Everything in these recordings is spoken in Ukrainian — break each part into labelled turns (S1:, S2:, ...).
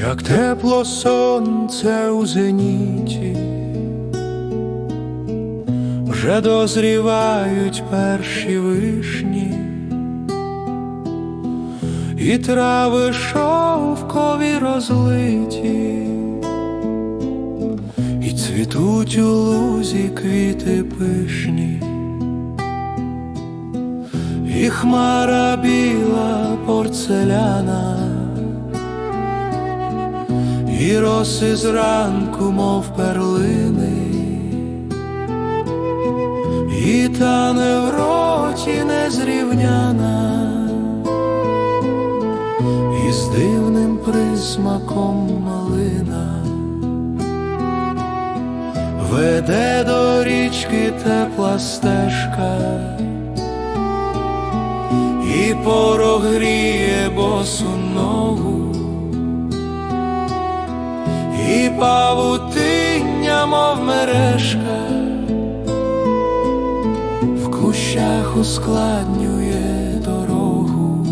S1: як тепло сонце у зеніті, вже дозрівають перші вишні, і трави шовкові розлиті, і цвітуть у лузі квіти пишні. І хмара біла порцеляна, і роси зранку, мов перлини, і тане в роті незрівняна, і з дивним присмаком малина. Веде до річки тепла стежка. І порог гріє босу ногу, і павутиння, мов мережка, в кущах ускладнює дорогу,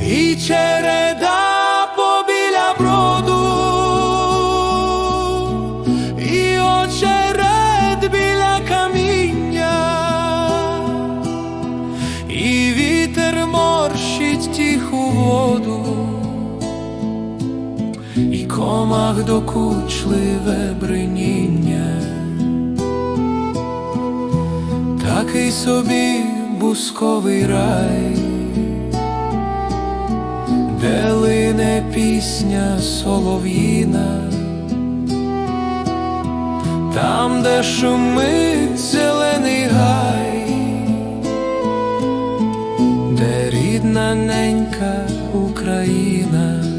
S1: і череда побіля броду, і очеред біля каміння. І вітер морщить тиху воду, і комах докучливе бриніння, такий собі бусковий рай, де лине пісня солов'їна, там, де шумить зелений гай, де рідна ненька Україна.